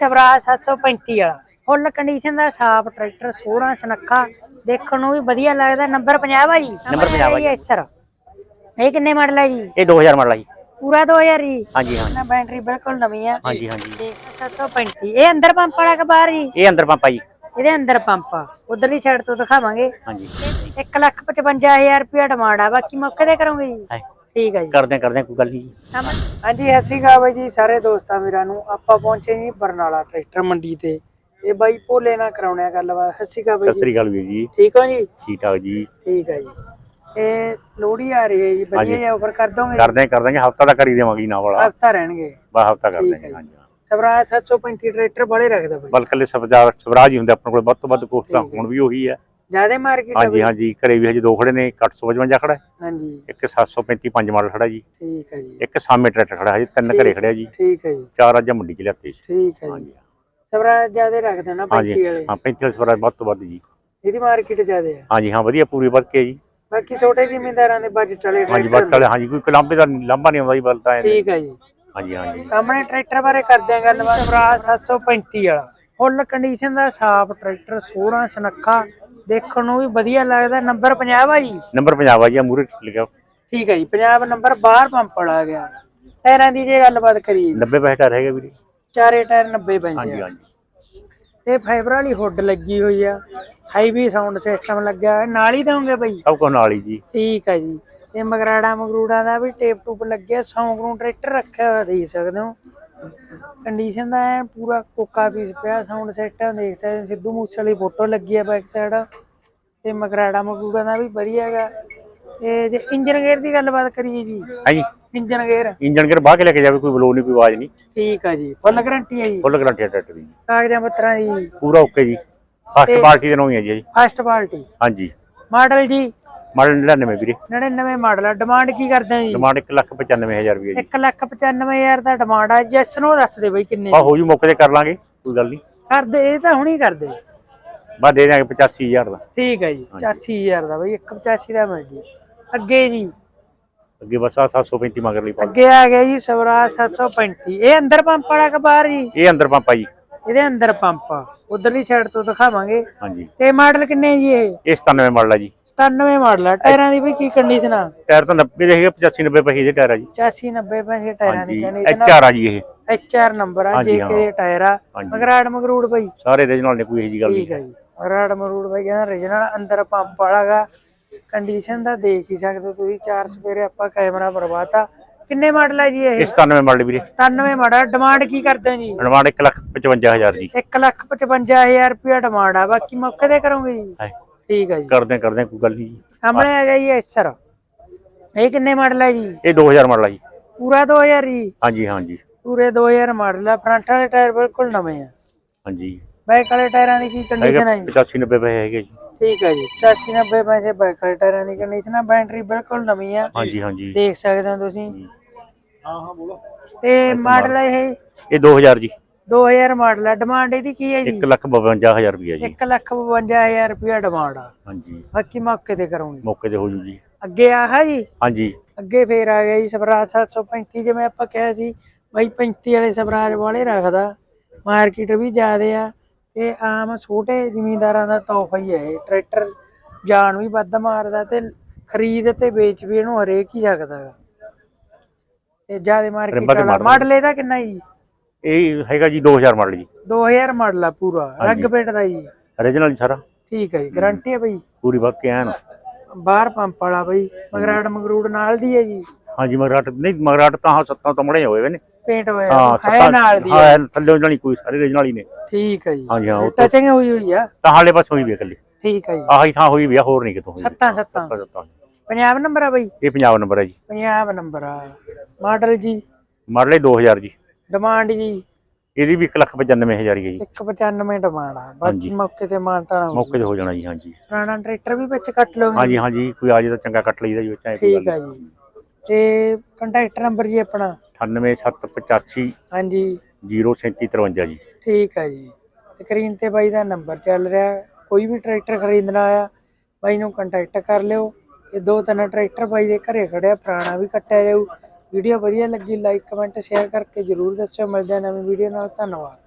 ਸਵਰਾਜ 735 ਵਾਲਾ। ਫੁੱਲ ਕੰਡੀਸ਼ਨ ਦਾ ਸਾਫ਼ ਟਰੈਕਟਰ ਸੋਹਣਾ ਸੁਨੱਖਾ ਦੇਖਣ ਨੂੰ ਵੀ ਵਧੀਆ ਲੱਗਦਾ। ਨੰਬਰ 50 ਆ ਜੀ ਨੰਬਰ 50 ਆ ਜੀ। ਸਰ ਇਹ ਕਿੰਨੇ ਮਾਡਲ ਹੈ ਜੀ? ਇਹ 2000 ਮਾਡਲ ਆ ਜੀ। ਪੂਰਾ 2000 ਜੀ ਹਾਂਜੀ ਨਾ ਬੈਟਰੀ ਬਿਲਕੁਲ ਨਵੀਂ ਆ। ਹਾਂਜੀ ਹਾਂਜੀ। ਤੇ 735 ਇਹ ਅੰਦਰ ਪੰਪ ਵਾਲਾ ਕਿ ਬਾਹਰ ਜੀ? ਇਹ ਅੰਦਰ ਪੰਪ ਆ ਜੀ। ਇਹਦੇ ਅੰਦਰ ਪੰਪ ਆ। ਉਧਰਲੀ ਸਾਈਡ ਤੋਂ ਦਿਖਾਵਾਂਗੇ। ਹਾਂਜੀ। 1 ਲੱਖ 55000 ਰੁਪਇਆ ਡਿਮਾਂਡ ਆ। ਬਾਕੀ ਮੌਕੇ ਤੇ ਕਰੋਗੇ ਜੀ? ਹੈ। ਠੀਕ ਆ ਜੀ। ਕਰਦੇ ਆ, ਕਰਦੇ ਆ, ਕੋਈ ਗੱਲ ਨਹੀਂ ਜੀ। ਹਾਂਜੀ ਕਹਾ ਬਾਈ ਜੀ ਸਾਰੇ ਦੋਸਤਾਂ ਵੀਰਾਂ ਨੂੰ। ਆਪਾਂ ਪਹੁੰਚੇ ਜੀ ਬਰਨਾਲਾ ਟਰੈਕਟਰ ਮੰਡੀ ਤੇ। ਇਹ ਬਾਈ ਭੋਲੇ ਨਾਲ ਕਰਾਉਣੇ ਆ ਗੱਲਬਾਤ ਅਸੀਂ ਕਹਾ ਬਾਈ ਸਤਿ ਜੀ। ਸ੍ਰੀ ਅਕਾਲ ਵੀਰ ਜੀ। ਠੀਕ ਹੋ ਜੀ? ਠੀਕ ਠਾਕ ਜੀ। ਠੀਕ ਹੈ ਜੀ। ਇਹ ਲੋਹੜੀ ਆ ਰਹੀ ਹੈ ਜੀ। ਵਧੀਆ ਹਾਂਜੀ। ਜਿਹਾ ਆਫਰ ਕਰ ਦੋਗੇ? ਕਰਦੇ ਆ, ਕਰਦੇ ਹਫਤਾ ਦਾ ਕਰੀ ਦੇਵਾਂਗੇ ਜੀ ਨਾਲ ਵਾਲਾ। ਹਫਤਾ ਰਹਿਣਗੇ। ਬਾ ਹਫਤਾ ਕਰ ਠੀਕ ਦੇਂਗੇ ਹੈ ਹਾਂਜੀ ਸਵਰਾਜ 735 ਟਰੈਕਟਰ ਬੜੇ ਰੱਖਦਾ ਬਾਈ। ਬਲਕਲੇ ਸਵਰਾਜ ਸਵਰਾਜ ਹੀ ਹੁੰਦੇ ਆਪਣੇ ਕੋਲ। ਵੱਧ ਤੋਂ ਵੱਧ ਕੋਸਟਾਂ ਠੀਕ ਹੈ। ਹੁਣ ਵੀ ਉਹੀ ਹੈ। ਜ਼ਿਆਦਾ ਮਾਰਕੀਟ ਹਾਂਜੀ ਹਾਂਜੀ ਘਰੇ ਵੀ ਹਜੇ ਦੋ ਖੜੇ ਨੇ 855 ਖੜਾ ਹੈ, ਹਾਂਜੀ। ਇੱਕ 735 ਪੰਜ ਮਾਡਲ ਖੜਾ ਜੀ। ਠੀਕ ਹੈ ਜੀ। ਇੱਕ ਸਾਹਮਣੇ ਟਰੈਕਟਰ ਖੜਾ ਹਜੇ ਤਿੰਨ ਘਰੇ ਖੜਿਆ ਜੀ। ਠੀਕ ਹੈ ਜੀ। ਚਾਰ ਅੱਜ ਮੰਡੀ ਚ ਲਿਆਤੇ ਸੀ। ਠੀਕ ਹੈ ਜੀ। ਸਵਰਾਜ ਜ਼ਿਆਦਾ ਰੱਖਦੇ ਨਾ 35 ਹਾਂਜੀ ਵਾਲੇ। ਹਾਂ 35 ਸਵਰਾਜ ਵੱਧ ਤੋਂ ਵੱਧ ਜੀ। ਇਹਦੀ ਮਾਰਕੀਟ ਜ਼ਿਆਦਾ ਹੈ ਹਾਂਜੀ ਹਾਂ ਵਧੀਆ ਪੂਰੀ ਵੱਧ ਕੇ ਜੀ। ਬਾਕੀ ਛੋਟੇ ਜ਼ਿਮੀਂਦਾਰਾਂ ਦੇ ਬਜਟ ਵਾਲੇ ਹਾਂਜੀ ਵੱਧ ਵਾਲੇ ਹਾਂਜੀ ਕੋਈ ਲਾਂਬੇ ਦਾ ਲਾਂਬਾ ਨਹੀਂ ਆਉਂਦਾ ਜੀ ਬਲ ਤਾਂ ਠੀਕ ਹੈ ਜੀ। ਹਾਂਜੀ ਹਾਂਜੀ। ਸਾਹਮਣੇ ਟਰੈਕਟਰ ਬਾਰੇ ਕਰਦੇ ਆ ਗੱਲਬਾਤ। ਸਵਰਾਜ 735 ਵਾਲਾ। ਫੁੱਲ ਕੰਡੀਸ਼ਨ ਦਾ ਸਾਫ਼ ਟਰੈਕਟਰ ਸੋਹਣਾ ਸੁਨੱਖਾ। ਦੇਖਣ ਨੂੰ ਵੀ ਵਧੀਆ ਲੱਗਦਾ। ਨੰਬਰ 50 ਆ ਜੀ ਨੰਬਰ 50 ਆ ਜੀ ਮੂਰੇ ਲਿਖਿਆ। ਠੀਕ ਹੈ ਜੀ 50 ਨੰਬਰ ਬਾਹਰ ਪੰਪ ਵਾਲਾ ਆ ਗਿਆ। ਟਾਇਰਾਂ ਦੀ ਜੇ ਗੱਲਬਾਤ ਕਰੀਏ। 90 ਪੈਸੇ ਟਾਇਰ ਹੈਗਾ ਵੀਰੇ। ਚਾਰੇ ਟਾਇਰ 90 ਪੈਂਸੇ ਹਾਂਜੀ ਆ। ਹਾਂਜੀ ਤੇ ਫਾਈਬਰ ਵਾਲੀ ਹੁੱਡ ਲੱਗੀ ਹੋਈ ਆ। ਹਾਈਵੇ ਸਾਊਂਡ ਸਿਸਟਮ ਲੱਗਿਆ ਨਾਲ ਹੀ ਦਵਾਂਗੇ ਬਈ ਸਭ ਕੁਝ ਨਾਲ ਹੀ ਜੀ। ਠੀਕ ਹੈ ਜੀ। ਤੇ ਮਗਰਾੜਾ ਮਗਰੂੜਾ ਦਾ ਵੀ ਟੇਪ ਟੂਪ ਲੱਗਿਆ। ਸੌਂਕ ਨੂੰ ਟਰੈਕਟਰ ਰੱਖਿਆ ਹੋਇਆ ਦੇਖ ਸਕਦੇ ਹੋ। ਕੰਡੀਸ਼ਨ ਦਾ ਐਨ ਪੂਰਾ ਕੋਕਾ ਪੀਸ ਪਿਆ ਸਾਊਂਡ ਸਿਸਟਮ ਦੇਖ ਸਕਦੇ ਹੋ ਸਿੱਧੂ ਮੂਸੇ ਵਾਲੀ ਫੋਟੋ ਲੱਗੀ ਆ ਬੈਕ ਸਾਈਡ ਤੇ ਮਗਰਾੜਾ ਮਗਰੂੜਾ ਦਾ ਵੀ ਵਧੀਆ ਹੈਗਾ। ਤੇ ਜੇ ਇੰਜਨ ਗੇਅਰ ਦੀ ਗੱਲਬਾਤ ਕਰੀਏ ਜੀ। ਹਾਂਜੀ। ਇੰਜਨ ਗੇਅਰ ਇੰਜਨ ਕਰ ਬਾਹ ਕੇ ਲੈ ਕੇ ਜਾਵੇ ਕੋਈ ਬਲੋ ਨਹੀਂ ਕੋਈ ਆਵਾਜ਼ ਨਹੀਂ। ਠੀਕ ਹੈ ਜੀ ਫੁੱਲ ਗਾਰੰਟੀ ਹੈ ਜੀ। ਫੁੱਲ ਗਰੰਟੀ ਟਰੈਕਟਰ ਦੀ ਕਾਗਜ਼ਾਂ ਪੱਤਰਾਂ ਦੀ। ਪੂਰਾ ਓਕੇ ਜੀ। ਫਸਟ ਪਾਰਟੀ ਦੇ ਨਾਲ ਹੀ ਹੈ ਜੀ ਫਸਟ ਪਾਰਟੀ। ਹਾਂਜੀ। ਮਾਡਲ ਜੀ ਮਾਡਲ 99 ਵੀਰੇ। 99 ਮਾਡਲ ਆ। ਡਿਮਾਂਡ ਕੀ ਕਰਦੇ ਆ ਜੀ? ਡਿਮਾਂਡ 195000 ਰੁਪਏ ਜੀ। 195000 ਦਾ ਡਿਮਾਂਡ ਆ। ਜੈਸ ਨੂੰ ਦੱਸ ਦੇ ਬਈ ਕਿੰਨੇ ਆ ਹੋ ਜੂ ਮੌਕੇ ਤੇ ਕਰ ਲਾਂਗੇ ਕੋਈ ਗੱਲ ਨਹੀਂ। ਕਰਦੇ ਇਹ ਤਾਂ ਹੁਣੀ ਕਰਦੇ। ਬਾ ਦੇ ਦਾਂਗੇ 85000 ਦਾ। ਠੀਕ ਹੈ ਜੀ 85000 ਦਾ ਬਈ 185 ਦਾ ਮਿਲ ਜੀ। ਅੱਗੇ ਜੀ। ਅੱਗੇ ਬਸ ਆ 735 ਮਗਰ ਲਈ ਅੱਗੇ ਆ ਗਿਆ ਜੀ ਸਵਰਾਜ 735 ਇਹ ਅੰਦਰ ਪੰਪ ਵਾਲਾ ਕਿ ਬਾਹਰ ਜੀ? ਇਹ ਅੰਦਰ ਪੰਪ ਆ ਜੀ। ਇਹਦੇ ਅੰਦਰ ਪੰਪ ਆ। ਉਧਰਲੀ ਸਾਈਡ ਤੋਂ ਦਿਖਾਵਾਂਗੇ। ਹਾਂਜੀ। ਤੇ ਮਾਡਲ ਕਿੰਨੇ ਜੀ ਇਹ? ਇਹ 97 ਮਾਡਲ ਆ ਜੀ। 97 ਮਾਡਲ ਆ। ਟਾਇਰਾਂ ਦੀ ਵੀ ਕੀ ਕੰਡੀਸ਼ਨ ਆ? ਟਾਇਰ ਤਾਂ 90 ਦੇ ਹੈਗੇ 85 90 ਪੈਸੇ ਦੇ ਟਾਇਰ ਆ ਜੀ। 85 90 ਪੈਸੇ ਟਾਇਰਾਂ ਦੀ ਕੰਡੀਸ਼ਨ ਐਚਆਰ ਆ ਜੀ ਇਹ। ਐਚਆਰ ਨੰਬਰ ਆ ਜੇ ਕੇ ਟਾਇਰ ਆ। ਮਗਰਾੜ ਮਗਰੂੜ ਬਈ ਸਾਰੇ ਰੀਜਨਲ ਨੇ ਕੋਈ ਇਹੋ ਜੀ ਗੱਲ ਠੀਕ ਹੈ ਜੀ। ਮਗਰਾੜ ਮਗਰੂੜ ਬਈ ਕਹਿੰਦਾ ਰੀਜਨਲ ਅੰਦਰ ਪੰਪ ਵਾਲਾਗਾ ਕੰਡੀਸ਼ਨ ਦਾ ਦੇਖ ਹੀ ਸਕਦੇ ਤੁਸੀਂ ਚਾਰ ਸਵੇਰੇ ਆਪਾਂ ਕੈਮਰਾ ਬਰਵਾਤਾ ਕਿੰਨੇ ਮਾਡਲ ਹੈ ਜੀ ਇਹ? ਇਹ 97 ਮਾਡਲ ਵੀਰੇ। 97 ਮਾਡਲ। ਡਿਮਾਂਡ ਕੀ ਕਰਦੇ ਆ ਜੀ? ਡਿਮਾਂਡ 155000 ਜੀ। 1 ਲੱਖ 55000 ਰੁਪਇਆ ਡਿਮਾਂਡ ਆ। ਬਾਕੀ ਮੌਕੇ ਤੇ ਕਰੋਗੇ ਜੀ? ਹੈ ਠੀਕ ਹੈ ਜੀ। ਕਰਦੇ ਕਰਦੇ ਕੋਈ ਗੱਲ ਨਹੀਂ ਜੀ। ਸਾਹਮਣੇ ਆ ਗਿਆ ਜੀ ਐਸਰ ਇਹ ਕਿੰਨੇ ਮਾਡਲ ਹੈ ਜੀ? ਇਹ 2000 ਮਾਡਲ ਆ ਜੀ। ਪੂਰਾ 2000 ਜੀ? ਹਾਂਜੀ ਹਾਂਜੀ। ਪੂਰੇ 2000 ਮਾਡਲ ਆ। ਫਰੰਟ ਵਾਲੇ ਟਾਇਰ ਬਿਲਕੁਲ ਨਵੇਂ ਆ। ਹਾਂਜੀ। ਬੈਕ ਵਾਲੇ ਟਾਇਰਾਂ ਦੀ ਕੀ ਕੰਡੀਸ਼ਨ ਹੈ ਜੀ? 85 90 ਪੈਸੇ ਹੈਗੇ ਜੀ। ਠੀਕ ਹੈ ਜੀ। 80 90 ਪੈਸੇ ਬੈਕ ਵਾਲੇ ਟਾਇਰਾਂ ਦੀ ਕੰਡੀਸ਼ਨ ਆ। ਬੈਟਰੀ ਬਿਲਕੁਲ ਨਵੀਂ ਆ। ਹਾਂਜੀ ਹਾਂਜੀ। ਦੇਖ ਸਕਦੇ ਹੋ ਤੁਸੀਂ। ਹਾਂ ਹਾਂ ਬੋਲੋ। ਤੇ ਮਾਡਲ ਇਹ? ਇਹ 2000 ਜੀ। 2000 ਮਾਡਲ ਆ। ਡਿਮਾਂਡ ਇਹਦੀ ਕੀ ਹੈ ਜੀ? 152000 ਰੁਪਏ ਜੀ। 1 ਲੱਖ 52000 ਰੁਪਇਆ ਡਿਮਾਂਡ ਆ। ਹਾਂਜੀ। ਬਾਕੀ ਮੌਕੇ ਤੇ ਕਰੂੰਗੇ। ਮੌਕੇ ਤੇ ਹੋ ਜੂ ਜੀ। ਅੱਗੇ ਆਹ ਜੀ? ਹਾਂਜੀ। ਅੱਗੇ ਫੇਰ ਆ ਗਿਆ ਜੀ ਸਵਰਾਜ 735 ਜਿਵੇਂ ਆਪਾਂ ਕਿਹਾ ਸੀ। ਬਾਈ 35 ਵਾਲੇ ਸਵਰਾਜ ਵਾਲੇ ਰੱਖਦਾ। ਮਾਰਕੀਟ ਵੀ ਜ਼ਿਆਦੇ ਆ। ਤੇ ਆਮ ਛੋਟੇ ਜ਼ਿਮੀਂਦਾਰਾਂ ਦਾ ਤੋਹਫਾ ਹੀ ਹੈ ਇਹ। ਟਰੈਕਟਰ ਜਾਨ ਵੀ ਵੱਧ ਮਾਰਦਾ ਤੇ ਖਰੀਦ ਤੇ ਵੇਚ ਵੀ ਇਹਨੂੰ ਹਰੇਕ ਹੀ ਸਕਦਾ ਗਾ ਤੇ ਜ਼ਿਆਦੇ ਮਾਰਕੀਟ ਵੱਧ ਵਾਲਾ ਮਾਡਲ। ਮਾਡਲ ਇਹਦਾ ਕਿੰਨਾ ਜੀ? ਇਹ ਹੈਗਾ ਜੀ 2000 ਮਾਡਲ ਜੀ। 2000 ਮਾਡਲ ਆ ਪੂਰਾ ਹਾਂਜੀ। ਰੰਗ ਪੇਂਟ ਦਾ ਜੀ। ਓਰੀਜਨਲ ਜੀ ਸਾਰਾ। ਠੀਕ ਹੈ ਜੀ ਗਾਰੰਟੀ ਹੈ ਬਈ। ਪੂਰੀ ਵਕਤ ਕੇ ਐਨ ਬਾਹਰ ਪੰਪ ਵਾਲਾ ਬਈ ਮਗਰਾੜ ਮਗਰੂੜ ਨਾਲ ਦੀ ਹੈ ਜੀ। ਹਾਂਜੀ ਮਗਰਾਟ ਨਹੀਂ ਮਗਰਾਟ ਤਾਂ ਹਾਂ ਸੱਤਾਂ ਤੋਂ ਮੜੇ ਹੋਏ ਵੇ ਨੇ। ਪੇਂਟ ਹੋਇਆ ਹਾਂ ਹੈ ਸੱਤਾਂ ਨਾਲ ਦੀ ਹੈ। ਹਾਂ ਥੱਲੇ ਹੀ ਕੋਈ ਸਾਰੇ ਰੀਜਨਲ ਹੀ ਨੇ। ਠੀਕ ਹੈ ਜੀ। ਹਾਂਜੀ ਹਾਂ ਉਹ ਤਾਂ ਟਚਿੰਗ ਹੋਈ ਹੋਈ ਆ। ਤਾਂ ਹਾਲੇ ਬਸ ਹੋਈ ਵੀ ਆ ਇਕੱਲੀ। ਠੀਕ ਹੈ ਜੀ। ਆਹੀ ਥਾਂ ਹੋਈ ਵੀ ਆ ਹੋਰ ਨਹੀਂ ਕਿਤੋਂ ਹੋਈ ਸੱਤਾਂ ਸੱਤਾਂ। ਸੱਤਾਂ ਸੱਤਾਂ। ਪੰਜਾਬ ਨੰਬਰ ਆ ਬਈ। ਇਹ ਪੰਜਾਬ ਨੰਬਰ ਹੈ ਜੀ। ਪੰਜਾਬ ਨੰਬਰ ਆ। ਮਾਡਲ ਜੀ। ਮਾਡਲ ਇਹ 2000 ਜੀ। ਡਿਮਾਂਡ ਜੀ। ਇਹਦੀ ਵੀ 195000 ਹੀ ਹੈ ਜੀ। 195 ਡਿਮਾਂਡ ਆ। ਬਾਕੀ। ਮੌਕੇ ਤੇ ਮਾਨਤਾ ਨਾ ਮੌਕੇ ਤੇ ਹੋ ਜਾਣਾ ਜੀ ਹਾਂਜੀ। ਪੁਰਾਣਾ ਟਰੈਕਟਰ ਵੀ ਵਿੱਚ ਕੱਟ ਲਓਗੇ ਹਾਂਜੀ ਹਾਂਜੀ। ਕੋਈ ਆ ਜੇ ਤਾਂ ਚੰਗਾ ਕੱਟ ਲਈਦਾ ਜੀ ਵਿੱਚ ਐਂ ਠੀਕ ਆ ਜੀ। ਤੇ ਕੰਟੈਕਟ ਨੰਬਰ ਜੀ ਆਪਣਾ? 98785 ਹਾਂਜੀ। 03753 ਜੀ। ਠੀਕ ਆ ਜੀ। ਸਕਰੀਨ ਤੇ ਬਾਈ ਦਾ ਨੰਬਰ ਚੱਲ ਰਿਹਾ। ਕੋਈ ਵੀ ਟਰੈਕਟਰ ਖਰੀਦਣਾ ਆ ਬਾਈ ਨੂੰ ਕੰਟੈਕਟ ਕਰ ਲਿਓ। ਇਹ ਦੋ ਤਿੰਨ ਟਰੈਕਟਰ ਬਾਈ ਦੇ ਘਰੇ ਖੜਿਆ ਪੁਰਾਣਾ ਵੀ ਕੱਟਿਆ ਜਾਊ। ਵੀਡੀਓ ਵਧੀਆ ਲੱਗੀ ਲਾਈਕ ਕਮੈਂਟ ਸ਼ੇਅਰ ਕਰਕੇ ਜਰੂਰ ਦੱਸਿਓ। ਮਿਲਦੇ ਹਾਂ ਨਵੀਂ ਵੀਡੀਓ ਨਾਲ। ਧੰਨਵਾਦ।